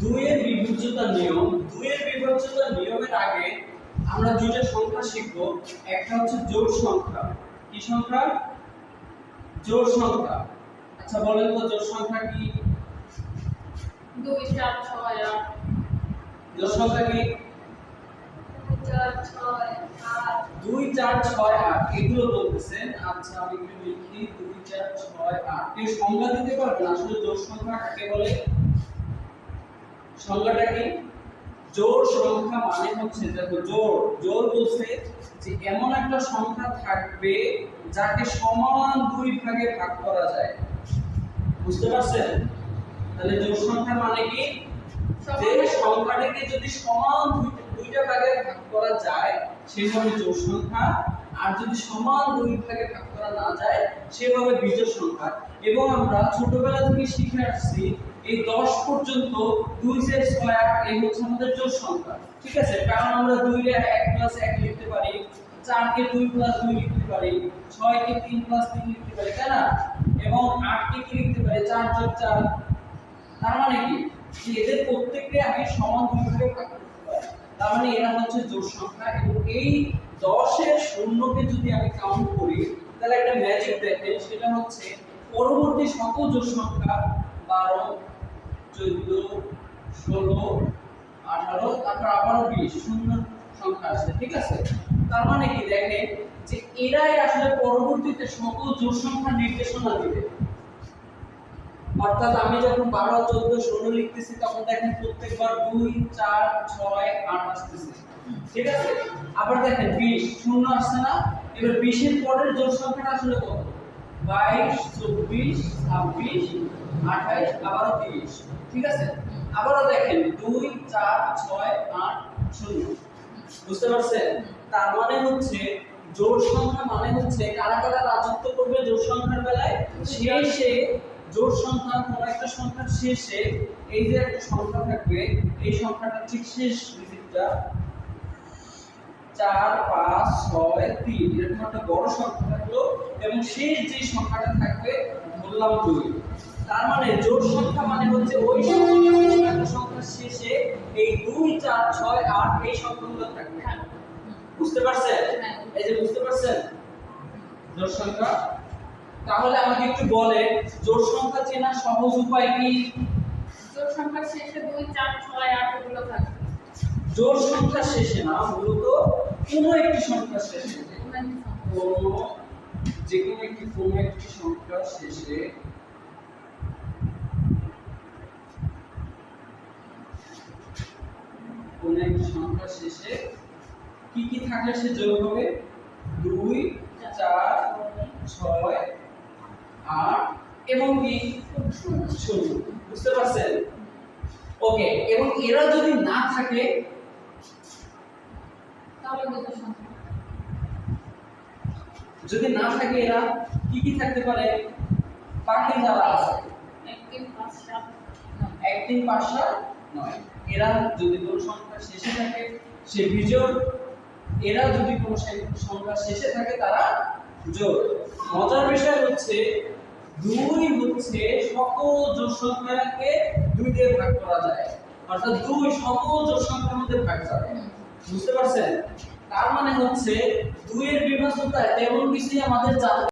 দুইয়ের বিভাজ্যতার নিয়ম দুইয়ের বিভাজ্যতার নিয়মের আগে আমরা দুইটা সংখ্যা শিখব। একটা হচ্ছে জোড় সংখ্যা। কি সংখ্যা? জোড় সংখ্যা। আচ্ছা বলেন তো জোড় সংখ্যা কি? দুই চার ছয় আট। জোড় সংখ্যা কি? দুই চার ছয় আট। এগুলো বলতেছেন আচ্ছা আমি একটু লিখি। দুই চার ছয় আট। কেউ সংজ্ঞা দিতে পারবেন? আসলে জোড় সংখ্যা কাকে বলে? সংজ্ঞাটা কি? জোড় সংখ্যা মানে হচ্ছে দেখো জোড় জোড় বলছে যে এমন একটা সংখ্যা থাকবে যাকে সমান দুই ভাগে ভাগ করা যায়। বুঝতে পারছেন? তাহলে জোড় সংখ্যা মানে কি? যে সংখ্যাটাকে যদি সমান দুই- দুইটা ভাগে ভাগ করা যায় সেভাবে জোড় সংখ্যা। আর যদি সমান দুই ভাগে ভাগ করা না যায় সেভাবে বিজোড় সংখ্যা। এবং আমরা ছোটবেলা থেকে শিখে আসছি এই 10 পর্যন্ত 2 6 6 8 এই হচ্ছে আমাদের জোড় সংখ্যা। ঠিক আছে? কারণ আমরা 2 রে 1 প্লাস 1 লিখতে পারি 4 কে 2 প্লাস 2 লিখতে পারি 6 কে 3 প্লাস 3 লিখতে পারি, তাই না? এবং 8 কে কি লিখতে পারি? 4 যোগ 4 তার মানে কি? যে এদের প্রত্যেককে আমি সমান দুই ভাগে ভাগ করতে পারি। তার মানে এরা হচ্ছে জোড় সংখ্যা এবং এই দশের শূন্যকে যদি আমি কাউন্ট করি, তাহলে একটা ম্যাজিক দেখেন, সেটা হচ্ছে পরবর্তী সকল জোড় সংখ্যা বারো চোদ্দ, ষোলো, আঠারো, তারপর আবারও বিশ, শূন্য সংখ্যা আসছে ঠিক আছে? তার মানে কি দেখেন যে এরাই আসলে পরবর্তীতে সকল জোড় সংখ্যা নির্দেশনা দিবে। অর্থাৎ আমি যখন বারো, চোদ্দ, ষোলো লিখতেছি, তখন দেখেন প্রত্যেকবার দুই, চার, ছয়, আট আসতেছে। ঠিক আছে? আবার দেখেন বিশ, শূন্য আসছে না। এবার বিশের পরের জোড় সংখ্যাটা আসলে কত? বাইশ, চব্বিশ, ছাব্বিশ আঠাইশ, আবারও তিরিশ। ঠিক আছে? আবারও দেখেন, দুই, চার, ছয়, আট, শূন্য। বুঝতে পারছেন? তার মানে হচ্ছে জোড় সংখ্যা মানে হচ্ছে, কারা কারা রাজত্ব করবে জোড় সংখ্যার বেলায়? শেষে জোড় সংখ্যা, কোন একটা সংখ্যার শেষে, এই যে একটা সংখ্যা থাকবে, এই সংখ্যাটা ঠিক শেষ ডিজিটটা চার, পাঁচ, ছয়, তিন। এরকম একটা বড় সংখ্যা থাকল, এবং শেষ যে সংখ্যাটা থাকবে, ধরলাম দুই। তার মানে জোড় সংখ্যা মানে হচ্ছে ওই সংখ্যার শেষে এই দুই চার ছয় আট এই সংখ্যাগুলো থাকবে। বুঝতে পারছেন? হ্যাঁ। এই যে বুঝতে পারছেন? জোড় সংখ্যা? তাহলে আমাকে একটু বলে জোড় সংখ্যা চেনার সহজ উপায় কি? জোড় সংখ্যার শেষে দুই চার ছয় আট এগুলো থাকবে। জোড় সংখ্যা শেষে না মূলত কোনো একটি সংখ্যা শেষে। কোনো যে কোনো একটি কোনো একটি সংখ্যা শেষে কোনো একটি সংখ্যা শেষে কি কি থাকলে সে যোগ হবে? দুই চার ছয় আট এবং কি? শূন্য। বুঝতে পারছেন? ওকে এবং এরা যদি না থাকে যদি না থাকে এরা কি কি থাকতে পারে? বাকি যারা আছে। এক তিন পাঁচ সাত এক তিন পাঁচ সাত নয়। এরা যদি কোনো সংখ্যা শেষে থাকে, সে বিজোড়। এরা যদি কোনো সংখ্যা শেষে থাকে, তারা মজার বিষয় হচ্ছে, দুই হচ্ছে সকল সংখ্যাকে দুই দিয়ে ভাগ করা যায়। অর্থাৎ দুই সকল জোড় সংখ্যার মধ্যে ভাগ যাবে বুঝতে পারছেন? তার মানে হচ্ছে, দুইয়ের বিভাজ্যতা তেমন কিছুই আমাদের জানতে